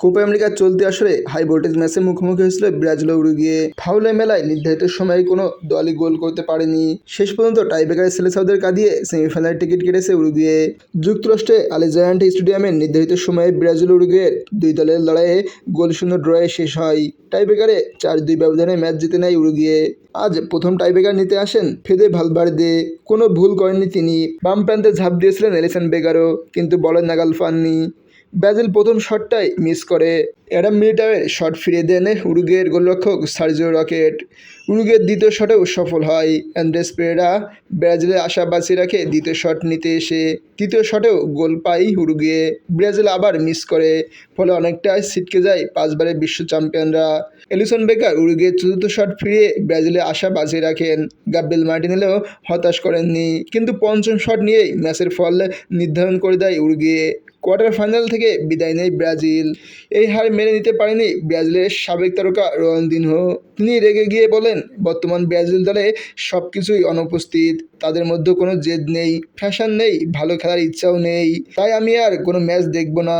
Copa আমেরিকার চলতি আসরে হাই ভোল্টেজ ম্যাচে মুখোমুখি হয়েছিল ব্রাজিল উরুগুয়ে। ফাউলে মেলায় নির্ধারিত সময়ে কোনো দলই গোল করতে পারেনি। শেষ পর্যন্ত টাইব্রেকারে সেলেসাউদের কাঁদিয়ে সেমিফাইনালের টিকিট কেটেছে উরুগুয়ে। যুক্তরাষ্ট্রে আলেজায়ান্ট স্টেডিয়ামের নির্ধারিত সময়ে ব্রাজিল উরুগুয়ের দুই দলের লড়াইয়ে গোল শূন্য ড্রয়ে শেষ হয়। টাইব্রেকারে চার দুই ব্যবধানে ম্যাচ জিতে নেয় উরুগুয়ে। আজ প্রথম টাইব্রেকার নিতে আসেন ফেদে ভালবার্দে। কোনো ভুল করেননি তিনি। বাম প্রান্তে ঝাঁপ দিয়েছিলেন এলিসন বেগারও কিন্তু বলের নাগাল পাননি। ব্রাজিল প্রথম শটটাই মিস করে। অ্যাডাম মিলিটাওয়ের শট ফিরিয়ে দেন উরুগের গোলরক্ষক সার্জিও রকেট। উরুগের দ্বিতীয় শটেও সফল হয়। অ্যান্ড্রেস পেরেরা ব্রাজিলের আশা বাঁচিয়ে রাখে দ্বিতীয় শট নিতে এসে তৃতীয় শটেও গোল পায় উরুগুয়ে। ব্রাজিল আবার মিস করে, ফলে অনেকটাই ছিটকে যায় পাঁচবারের বিশ্ব চ্যাম্পিয়নরা। এলিসন বেকার উরুগুয়ের চতুর্থ শট ফিরিয়ে ব্রাজিলের আশা বাঁচিয়ে রাখেন। গাব্রিয়েল মার্টিনেলেও হতাশ করেননি, কিন্তু পঞ্চম শট নিয়েই ম্যাচের ফল নির্ধারণ করে দেয় উরুগুয়ে। কোয়ার্টার ফাইনাল থেকে বিদায় নেয় ব্রাজিল। এই হার মেনে নিতে পারেনি ব্রাজিলের সাবেক তারকা রোনালদিনহো। তিনি রেগে গিয়ে বলেন, বর্তমান ব্রাজিল দলে সব কিছুই অনুপস্থিত। তাদের মধ্যে কোনো জেদ নেই, ফ্যাশন নেই, ভালো খেলার ইচ্ছাও নেই। তাই আমি আর কোনো ম্যাচ দেখব না।